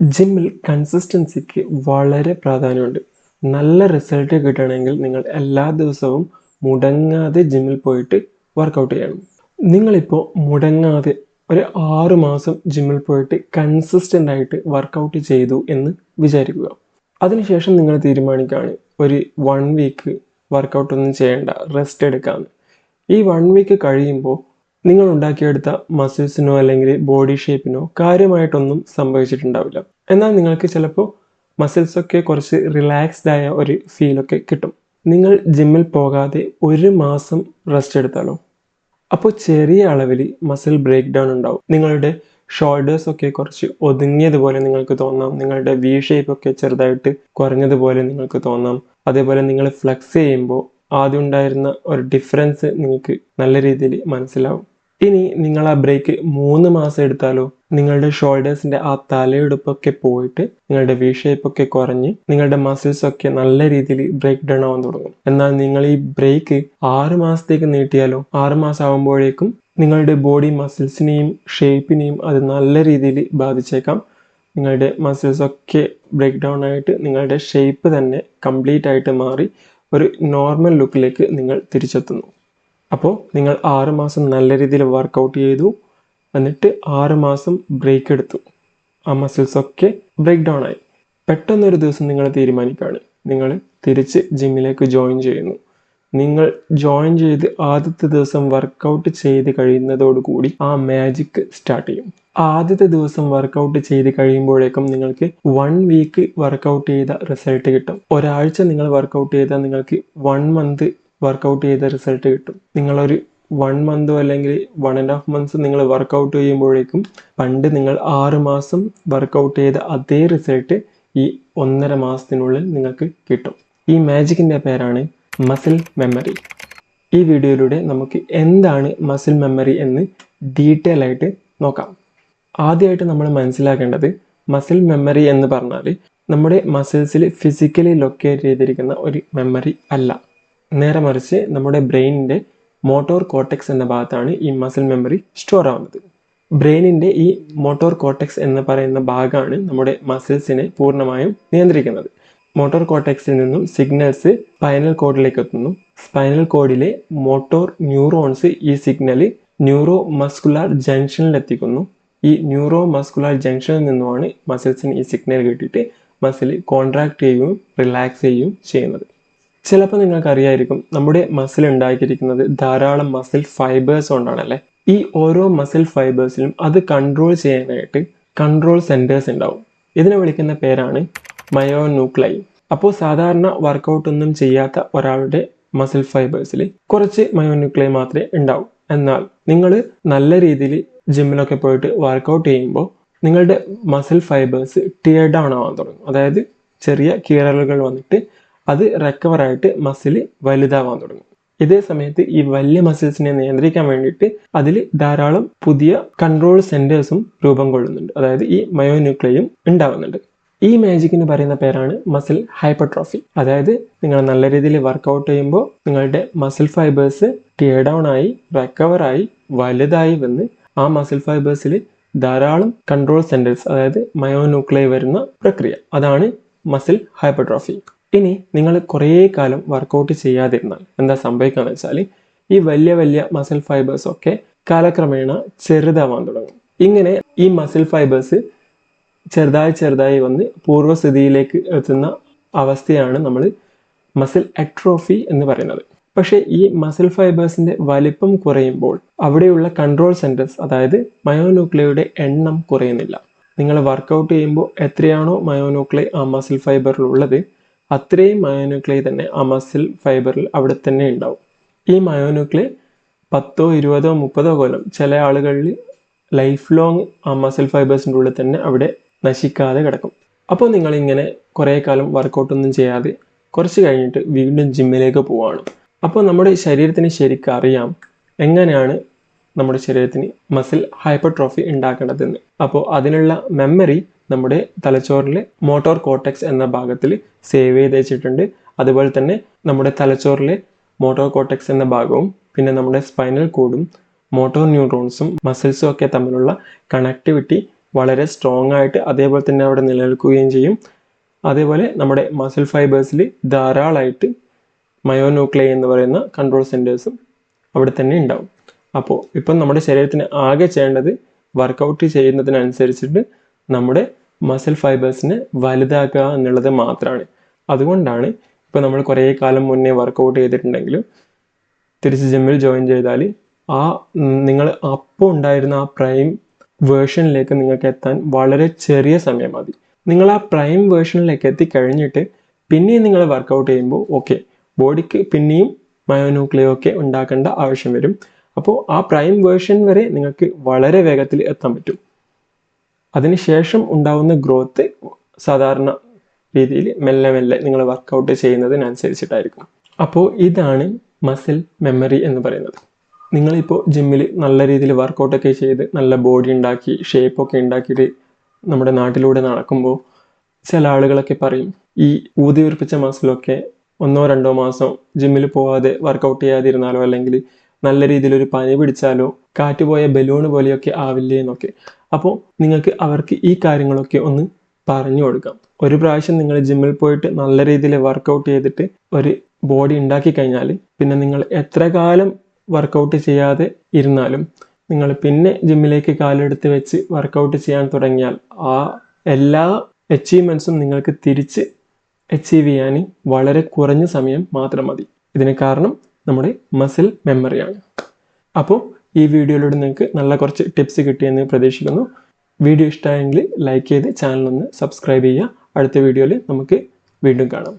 ജിമ്മിൽ കൺസിസ്റ്റൻസിക്ക് വളരെ പ്രാധാന്യമുണ്ട്. നല്ല റിസൾട്ട് കിട്ടണമെങ്കിൽ നിങ്ങൾ എല്ലാ ദിവസവും മുടങ്ങാതെ ജിമ്മിൽ പോയിട്ട് വർക്കൗട്ട് ചെയ്യണം. നിങ്ങളിപ്പോൾ മുടങ്ങാതെ ഒരു ആറു മാസം ജിമ്മിൽ പോയിട്ട് കൺസിസ്റ്റന്റ് ആയിട്ട് വർക്കൗട്ട് ചെയ്തു എന്ന് വിചാരിക്കുക. അതിനുശേഷം നിങ്ങൾ തീരുമാനിക്കുകയാണ് ഒരു വൺ വീക്ക് വർക്കൗട്ടൊന്നും ചെയ്യേണ്ട റെസ്റ്റ് എടുക്കാമെന്ന് ഈ വൺ വീക്ക് കഴിയുമ്പോൾ നിങ്ങൾ ഉണ്ടാക്കിയെടുത്ത മസിൽസിനോ അല്ലെങ്കിൽ ബോഡി ഷേപ്പിനോ കാര്യമായിട്ടൊന്നും സംഭവിച്ചിട്ടുണ്ടാവില്ല. എന്നാൽ നിങ്ങൾക്ക് ചിലപ്പോൾ മസിൽസ് ഒക്കെ കുറച്ച് റിലാക്സ്ഡ് ആയ ഒരു ഫീലൊക്കെ കിട്ടും. നിങ്ങൾ ജിമ്മിൽ പോകാതെ ഒരു മാസം റെസ്റ്റ് എടുത്താലോ? അപ്പോൾ ചെറിയ അളവിൽ മസിൽ ബ്രേക്ക് ഡൗൺ ഉണ്ടാവും. നിങ്ങളുടെ ഷോൾഡേഴ്സ് ഒക്കെ കുറച്ച് ഒതുങ്ങിയതുപോലെ നിങ്ങൾക്ക് തോന്നാം. നിങ്ങളുടെ വി ഷേപ്പ് ഒക്കെ ചെറുതായിട്ട് കുറഞ്ഞതുപോലെ നിങ്ങൾക്ക് തോന്നാം. അതേപോലെ നിങ്ങൾ ഫ്ലെക്സ് ചെയ്യുമ്പോൾ ആദ്യം ഉണ്ടായിരുന്ന ഒരു ഡിഫറൻസ് നിങ്ങൾക്ക് നല്ല രീതിയിൽ മനസ്സിലാവും. ഇനി നിങ്ങൾ ആ ബ്രേക്ക് മൂന്ന് മാസം എടുത്താലോ? നിങ്ങളുടെ ഷോൾഡേഴ്സിന്റെ ആ തലയെടുപ്പൊക്കെ പോയിട്ട് നിങ്ങളുടെ വി ഷേപ്പ് ഒക്കെ കുറഞ്ഞ് നിങ്ങളുടെ മസിൽസ് ഒക്കെ നല്ല രീതിയിൽ ബ്രേക്ക് ഡൗൺ ആവാൻ തുടങ്ങും. എന്നാൽ നിങ്ങൾ ഈ ബ്രേക്ക് ആറ് മാസത്തേക്ക് നീട്ടിയാലോ? ആറ് മാസം ആകുമ്പോഴേക്കും നിങ്ങളുടെ ബോഡി മസിൽസിനെയും ഷേപ്പിനെയും അത് നല്ല രീതിയിൽ ബാധിച്ചേക്കാം. നിങ്ങളുടെ മസിൽസ് ഒക്കെ ബ്രേക്ക് ഡൗൺ ആയിട്ട് നിങ്ങളുടെ ഷേപ്പ് തന്നെ കംപ്ലീറ്റ് ആയിട്ട് മാറി ഒരു നോർമൽ ലുക്കിലേക്ക് നിങ്ങൾ തിരിച്ചെത്തുന്നു. അപ്പോൾ നിങ്ങൾ ആറ് മാസം നല്ല രീതിയിൽ വർക്കൗട്ട് ചെയ്തു. എന്നിട്ട് ആറ് മാസം ബ്രേക്ക് എടുത്തു. ആ മസിൽസ് ഒക്കെ ബ്രേക്ക് ഡൗൺ ആയി. പെട്ടെന്നൊരു ദിവസം നിങ്ങൾ തീരുമാനിക്കുകയാണ്. നിങ്ങൾ തിരിച്ച് ജിമ്മിലേക്ക് ജോയിൻ ചെയ്യുന്നു. നിങ്ങൾ ജോയിൻ ചെയ്ത് ആദ്യത്തെ ദിവസം വർക്കൗട്ട് ചെയ്ത് കഴിയുന്നതോടുകൂടി ആ മാജിക് സ്റ്റാർട്ട് ചെയ്യും. ആദ്യത്തെ ദിവസം വർക്കൗട്ട് ചെയ്ത് കഴിയുമ്പോഴേക്കും നിങ്ങൾക്ക് വൺ വീക്ക് വർക്കൗട്ട് ചെയ്ത റിസൾട്ട് കിട്ടും. ഒരാഴ്ച നിങ്ങൾ വർക്കൗട്ട് ചെയ്താൽ നിങ്ങൾക്ക് വൺ മന്ത് വർക്കൗട്ട് ചെയ്ത റിസൾട്ട് കിട്ടും. നിങ്ങളൊരു വൺ മന്തോ അല്ലെങ്കിൽ വൺ ആൻഡ് ഹാഫ് മന്ത്സ് നിങ്ങൾ വർക്കൗട്ട് ചെയ്യുമ്പോഴേക്കും പണ്ട് നിങ്ങൾ ആറ് മാസം വർക്കൗട്ട് ചെയ്ത അതേ റിസൾട്ട് ഈ ഒന്നര മാസത്തിനുള്ളിൽ നിങ്ങൾക്ക് കിട്ടും. ഈ മാജിക്കിന്റെ പേരാണ് മസിൽ മെമ്മറി ഈ വീഡിയോയിലൂടെ നമുക്ക് എന്താണ് മസിൽ മെമ്മറി എന്ന് ഡീറ്റെയിൽ ആയിട്ട് നോക്കാം. ആദ്യമായിട്ട് നമ്മൾ മനസ്സിലാക്കേണ്ടത് മസിൽ മെമ്മറി എന്ന് പറഞ്ഞാൽ നമ്മുടെ മസിൽസിൽ ഫിസിക്കലി ലൊക്കേറ്റ് ചെയ്തിരിക്കുന്ന ഒരു മെമ്മറി അല്ല. നേരെ മറിച്ച് നമ്മുടെ ബ്രെയിനിന്റെ മോട്ടോർ കോട്ടക്സ് എന്ന ഭാഗത്താണ് ഈ മസിൽ മെമ്മറി സ്റ്റോർ ആവുന്നത്. ബ്രെയിനിന്റെ ഈ മോട്ടോർ കോട്ടക്സ് എന്ന് പറയുന്ന ഭാഗമാണ് നമ്മുടെ മസിൽസിനെ പൂർണമായും നിയന്ത്രിക്കുന്നത്. മോട്ടോർ കോട്ടക്സിൽ നിന്നും സിഗ്നൽസ് സ്പൈനൽ കോഡിലേക്ക് എത്തുന്നു. സ്പൈനൽ കോഡിലെ മോട്ടോർ ന്യൂറോൺസ് ഈ സിഗ്നൽ ന്യൂറോ മസ്കുലാർ ജംഗ്ഷനിൽ എത്തിക്കുന്നു. ഈ ന്യൂറോ മസ്കുലാർ ജംഗ്ഷനിൽ നിന്നുമാണ് മസിൽസിന് ഈ സിഗ്നൽ കിട്ടിയിട്ട് മസിൽ കോൺട്രാക്ട് ചെയ്യുകയും റിലാക്സ് ചെയ്യുകയും ചെയ്യുന്നത്. ചിലപ്പോൾ നിങ്ങൾക്കറിയായിരിക്കും നമ്മുടെ മസിൽ ഉണ്ടാക്കിയിരിക്കുന്നത് ധാരാളം മസിൽ ഫൈബേഴ്സ് കൊണ്ടാണല്ലേ? ഈ ഓരോ മസിൽ ഫൈബേഴ്സിലും അത് കൺട്രോൾ ചെയ്യാനായിട്ട് കൺട്രോൾ സെന്റേഴ്സ് ഉണ്ടാവും. ഇതിനെ വിളിക്കുന്ന പേരാണ് മയോ ന്യൂക്ലൈ അപ്പോൾ സാധാരണ വർക്കൗട്ട് ഒന്നും ചെയ്യാത്ത ഒരാളുടെ മസിൽ ഫൈബേഴ്സിൽ കുറച്ച് മയോ ന്യൂക്ലൈ മാത്രമേ ഉണ്ടാവൂ. എന്നാൽ നിങ്ങൾ നല്ല രീതിയിൽ ജിമ്മിലൊക്കെ പോയിട്ട് വർക്കൗട്ട് ചെയ്യുമ്പോൾ നിങ്ങളുടെ മസിൽ ഫൈബേഴ്സ് ടിയർ ആവാൻ തുടങ്ങും. അതായത് ചെറിയ കീറലുകൾ വന്നിട്ട് അത് റിക്കവർ ആയിട്ട് മസിൽ വലുതാവാൻ തുടങ്ങും. ഇതേ സമയത്ത് ഈ വലിയ മസിൽസിനെ നിയന്ത്രിക്കാൻ വേണ്ടിയിട്ട് അതിൽ ധാരാളം പുതിയ കൺട്രോൾ സെന്റേഴ്സും രൂപം കൊള്ളുന്നുണ്ട്. അതായത് ഈ മയോന്യൂക്ലിയും ഉണ്ടാവുന്നുണ്ട്. ഈ മാജിക്കിന് പറയുന്ന പേരാണ് മസിൽ ഹൈപ്പർട്രോഫി അതായത് നിങ്ങൾ നല്ല രീതിയിൽ വർക്കൗട്ട് ചെയ്യുമ്പോൾ നിങ്ങളുടെ മസിൽ ഫൈബേഴ്സ് ടിയർ ഡൗൺ ആയി റിക്കവർ ആയി വലുതായി വന്ന് ആ മസിൽ ഫൈബേഴ്സിൽ ധാരാളം കൺട്രോൾ സെന്റേഴ്സ് അതായത് മയോന്യൂക്ലിയ വരുന്ന പ്രക്രിയ. അതാണ് മസിൽ ഹൈപ്പർട്രോഫി ഇനി നിങ്ങൾ കുറേ കാലം വർക്കൗട്ട് ചെയ്യാതിരുന്നാൽ എന്താ സംഭവിക്കുകയെന്ന് വെച്ചാൽ ഈ വലിയ വലിയ മസിൽ ഫൈബേഴ്സ് ഒക്കെ കാലക്രമേണ ചെറുതാവാൻ തുടങ്ങും. ഇങ്ങനെ ഈ മസിൽ ഫൈബേഴ്സ് ചെറുതായി ചെറുതായി വന്ന് പൂർവസ്ഥിതിയിലേക്ക് എത്തുന്ന അവസ്ഥയാണ് നമ്മൾ മസിൽ അട്രോഫി എന്ന് പറയുന്നത്. പക്ഷേ ഈ മസിൽ ഫൈബേഴ്സിന്റെ വലിപ്പം കുറയുമ്പോൾ അവിടെയുള്ള കൺട്രോൾ സെന്റേഴ്സ് അതായത് മയോന്യൂക്ലിയുടെ എണ്ണം കുറയുന്നില്ല. നിങ്ങൾ വർക്കൗട്ട് ചെയ്യുമ്പോൾ എത്രയാണോ മയോന്യൂക്ലിയ ആ മസിൽ ഫൈബറിൽ ഉള്ളത് അത്രയും മയോന്യൂക്ലിയ തന്നെ ആ മസിൽ ഫൈബറിൽ അവിടെ തന്നെ ഉണ്ടാവും. ഈ മയോന്യൂക്ലിയ പത്തോ ഇരുപതോ മുപ്പതോ കൊല്ലം ചില ആളുകളിൽ ലൈഫ് ലോങ് ആ മസിൽ ഫൈബേഴ്സിന്റെ ഉള്ളിൽ തന്നെ അവിടെ നശിക്കാതെ കിടക്കും. അപ്പോൾ നിങ്ങളിങ്ങനെ കുറേ കാലം വർക്കൗട്ടൊന്നും ചെയ്യാതെ കുറച്ച് കഴിഞ്ഞിട്ട് വീണ്ടും ജിമ്മിലേക്ക് പോവാണ് അപ്പോൾ നമ്മുടെ ശരീരത്തിന് ശരിക്കും അറിയാം എങ്ങനെയാണ് നമ്മുടെ ശരീരത്തിന് മസിൽ ഹൈപ്പർട്രോഫി ഉണ്ടാക്കേണ്ടതെന്ന്. അപ്പോൾ അതിനുള്ള മെമ്മറി നമ്മുടെ തലച്ചോറിലെ മോട്ടോർ കോട്ടക്സ് എന്ന ഭാഗത്തിൽ സേവ് ചെയ്ത് വെച്ചിട്ടുണ്ട്. അതുപോലെ തന്നെ നമ്മുടെ തലച്ചോറിലെ മോട്ടോർ കോട്ടക്സ് എന്ന ഭാഗവും പിന്നെ നമ്മുടെ സ്പൈനൽ കോഡും മോട്ടോർ ന്യൂറോൺസും മസിൽസും ഒക്കെ തമ്മിലുള്ള കണക്ടിവിറ്റി വളരെ സ്ട്രോങ് ആയിട്ട് അതേപോലെ തന്നെ അവിടെ നിലനിൽക്കുകയും ചെയ്യും. അതേപോലെ നമ്മുടെ മസിൽ ഫൈബേഴ്സിൽ ധാരാളമായിട്ട് മയോന്യൂക്ലിയ എന്ന് പറയുന്ന കൺട്രോൾ സെന്റേഴ്സും അവിടെ തന്നെ ഉണ്ടാവും. അപ്പോൾ ഇപ്പം നമ്മുടെ ശരീരത്തിന് ആകെ ചെയ്യേണ്ടത് വർക്കൗട്ട് ചെയ്യുന്നതിനനുസരിച്ചിട്ട് നമ്മുടെ മസിൽ ഫൈബേഴ്സിനെ വലുതാക്കുക എന്നുള്ളത് മാത്രമാണ് അതുകൊണ്ടാണ് ഇപ്പോൾ നമ്മൾ കുറേ കാലം മുന്നേ വർക്കൗട്ട് ചെയ്തിട്ടുണ്ടെങ്കിലും തിരിച്ച് ജിമ്മിൽ ജോയിൻ ചെയ്താൽ ആ നിങ്ങൾ അപ്പോൾ ഉണ്ടായിരുന്ന ആ പ്രൈം വേർഷനിലേക്ക് നിങ്ങൾക്ക് എത്താൻ വളരെ ചെറിയ സമയം മതി. നിങ്ങൾ ആ പ്രൈം വേർഷനിലേക്ക് എത്തി കഴിഞ്ഞിട്ട് പിന്നെയും നിങ്ങൾ വർക്കൗട്ട് ചെയ്യുമ്പോൾ ഓക്കെ ബോഡിക്ക് പിന്നെയും മയോന്യൂക്ലിയോ ഒക്കെ ഉണ്ടാക്കേണ്ട ആവശ്യം വരും. അപ്പോൾ ആ പ്രൈം വേർഷൻ വരെ നിങ്ങൾക്ക് വളരെ വേഗത്തിൽ എത്താൻ പറ്റും. അതിനുശേഷം ഉണ്ടാവുന്ന ഗ്രോത്ത് സാധാരണ രീതിയിൽ മെല്ലെ മെല്ലെ നിങ്ങൾ വർക്കൗട്ട് ചെയ്യുന്നതിനനുസരിച്ചിട്ടായിരിക്കും. അപ്പോൾ ഇതാണ് മസിൽ മെമ്മറി എന്ന് പറയുന്നത്. നിങ്ങളിപ്പോൾ ജിമ്മിൽ നല്ല രീതിയിൽ വർക്കൗട്ടൊക്കെ ചെയ്ത് നല്ല ബോഡി ഉണ്ടാക്കി ഷേപ്പൊക്കെ ഉണ്ടാക്കിയിട്ട് നമ്മുടെ നാട്ടിലൂടെ നടക്കുമ്പോൾ ചില ആളുകളൊക്കെ പറയും ഈ ഊതി ഉറപ്പിച്ച മസിലൊക്കെ ഒന്നോ രണ്ടോ മാസം ജിമ്മിൽ പോവാതെ വർക്കൗട്ട് ചെയ്യാതിരുന്നാലോ അല്ലെങ്കിൽ നല്ല രീതിയിൽ ഒരു പനി പിടിച്ചാലോ കാറ്റ് പോയ ബലൂൺ പോലെയൊക്കെ ആവില്ലേ എന്നൊക്കെ. അപ്പോൾ നിങ്ങൾക്ക് അവർക്ക് ഈ കാര്യങ്ങളൊക്കെ ഒന്ന് പറഞ്ഞു കൊടുക്കാം. ഒരു പ്രാവശ്യം നിങ്ങൾ ജിമ്മിൽ പോയിട്ട് നല്ല രീതിയിൽ വർക്കൗട്ട് ചെയ്തിട്ട് ഒരു ബോഡി ഉണ്ടാക്കി കഴിഞ്ഞാൽ പിന്നെ നിങ്ങൾ എത്ര കാലം വർക്കൗട്ട് ചെയ്യാതെ ഇരുന്നാലും നിങ്ങൾ പിന്നെ ജിമ്മിലേക്ക് കാലെടുത്ത് വെച്ച് വർക്കൗട്ട് ചെയ്യാൻ തുടങ്ങിയാൽ ആ എല്ലാ അച്ചീവ്മെൻസും നിങ്ങൾക്ക് തിരിച്ച് അച്ചീവ് ചെയ്യാൻ വളരെ കുറഞ്ഞ സമയം മാത്രം മതി. ഇതിന് കാരണം നമ്മുടെ മസിൽ മെമ്മറിയാണ് അപ്പോൾ ഈ വീഡിയോയിലൂടെ നിങ്ങൾക്ക് നല്ല കുറച്ച് ടിപ്സ് കിട്ടിയെന്ന് പ്രതീക്ഷിക്കുന്നു. വീഡിയോ ഇഷ്ടമായെങ്കിൽ ലൈക്ക് ചെയ്ത് ചാനൽ ഒന്ന് സബ്സ്ക്രൈബ് ചെയ്യുക. അടുത്ത വീഡിയോയിൽ നമുക്ക് വീണ്ടും കാണാം.